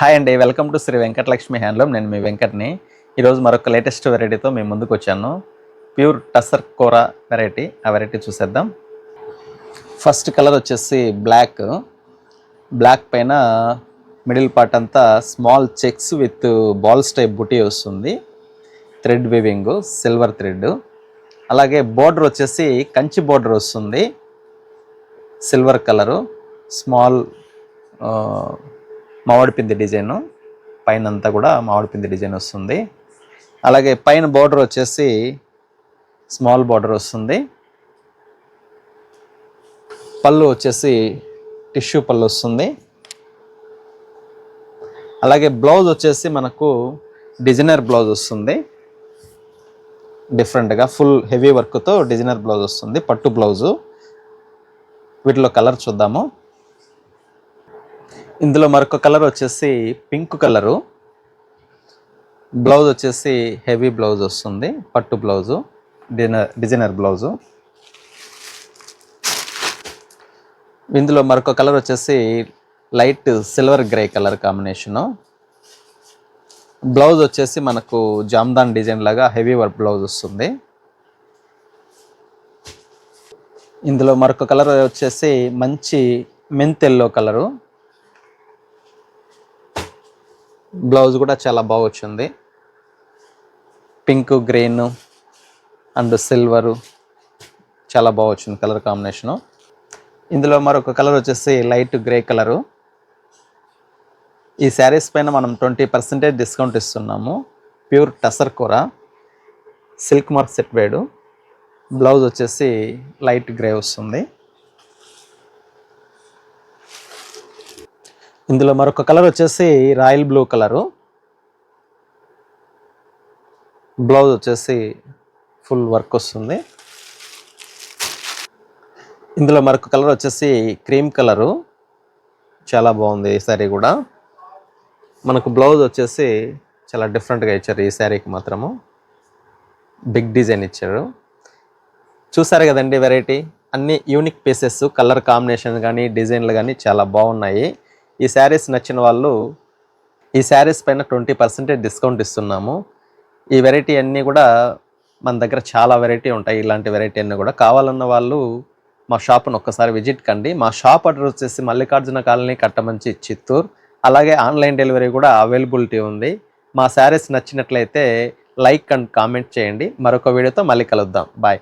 Hi అండి welcome to Shri Venkatalakshmi handloom నేను మీ వెంకట్ని. ఈరోజు మరొక లేటెస్ట్ వెరైటీతో మేము ముందుకు వచ్చాను. ప్యూర్ టసర్ కూర వెరైటీ ఆ వెరైటీ చూసేద్దాం. ఫస్ట్ కలర్ వచ్చేసి బ్లాక్ బ్లాక్ పైన మిడిల్ పార్ట్ అంతా small checks with balls type బుటీ వస్తుంది. థ్రెడ్ వివింగ్ సిల్వర్ థ్రెడ్ అలాగే బోర్డర్ వచ్చేసి కంచి బోర్డర్ వస్తుంది. సిల్వర్ కలరు స్మాల్ మామిడిపిండి డిజైన్. పైన అంతా కూడా మామిడిపిండి డిజైన్ వస్తుంది. అలాగే పైన బార్డర్ వచ్చేసి స్మాల్ బార్డర్ వస్తుంది. పళ్ళు వచ్చేసి టిష్యూ పళ్ళు వస్తుంది. అలాగే బ్లౌజ్ వచ్చేసి మనకు డిజైనర్ బ్లౌజ్ వస్తుంది. డిఫరెంట్గా ఫుల్ హెవీ వర్క్తో డిజైనర్ బ్లౌజ్ వస్తుంది. పట్టు బ్లౌజు. వీటిలో కలర్ చూద్దాము. ఇందులో మరొక కలర్ వచ్చేసి పింక్ కలరు. బ్లౌజ్ వచ్చేసి హెవీ బ్లౌజ్ వస్తుంది పట్టు బ్లౌజు డిజైనర్ డిజైనర్ బ్లౌజు. ఇందులో మరొక కలర్ వచ్చేసి light silver grey colour combination. Blouse వచ్చేసి మనకు జామ్దాన్ డిజైన్ లాగా హెవీ వర్క్ బ్లౌజ్ వస్తుంది. ఇందులో మరొక కలర్ వచ్చేసి మంచి మెంత్ ఎల్లో కలరు. బ్లౌజ్ కూడా చాలా బాగా వచ్చింది. పింక్ గ్రీన్ అండ్ సిల్వరు చాలా బాగా వచ్చింది కలర్ కాంబినేషను. ఇందులో మరొక కలర్ వచ్చేసి లైట్ గ్రే కలరు. ఈ శారీస్ పైన మనం ట్వంటీ పర్సెంటేజ్ డిస్కౌంట్ ఇస్తున్నాము. ప్యూర్ టసర్ కూర సిల్క్ మార్క్ సెట్ వేడు. బ్లౌజ్ వచ్చేసి లైట్ గ్రే వస్తుంది. ఇందులో మరొక కలర్ వచ్చేసి రాయల్ బ్లూ కలరు. బ్లౌజ్ వచ్చేసి ఫుల్ వర్క్ వస్తుంది. ఇందులో మరొక కలర్ వచ్చేసి క్రీమ్ కలరు. చాలా బాగుంది ఈ శారీ కూడా. మనకు బ్లౌజ్ వచ్చేసి చాలా డిఫరెంట్గా ఇచ్చారు ఈ శారీకి మాత్రము. బిగ్ డిజైన్ ఇచ్చారు. చూసారు కదండి వెరైటీ? అన్ని యూనిక్ పీసెస్ కలర్ కాంబినేషన్ కానీ డిజైన్లు కానీ చాలా బాగున్నాయి. ఈ శారీస్ నచ్చిన వాళ్ళు ఈ శారీస్ పైన ట్వంటీ పర్సెంటేజ్ డిస్కౌంట్ ఇస్తున్నాము. ఈ వెరైటీ అన్నీ కూడా మన దగ్గర చాలా వెరైటీ ఉంటాయి. ఇలాంటి వెరైటీ అన్నీ కూడా కావాలన్న వాళ్ళు మా షాప్ను ఒక్కసారి విజిట్ కండి. మా షాప్ అడ్రస్ వచ్చేసి మల్లికార్జున కాలనీ కట్టమంచి చిత్తూరు. అలాగే ఆన్లైన్ డెలివరీ కూడా అవైలబిలిటీ ఉంది. మా శారీస్ నచ్చినట్లయితే లైక్ అండ్ కామెంట్ చేయండి. మరొక వీడియోతో మళ్ళీ కలుద్దాం. బాయ్.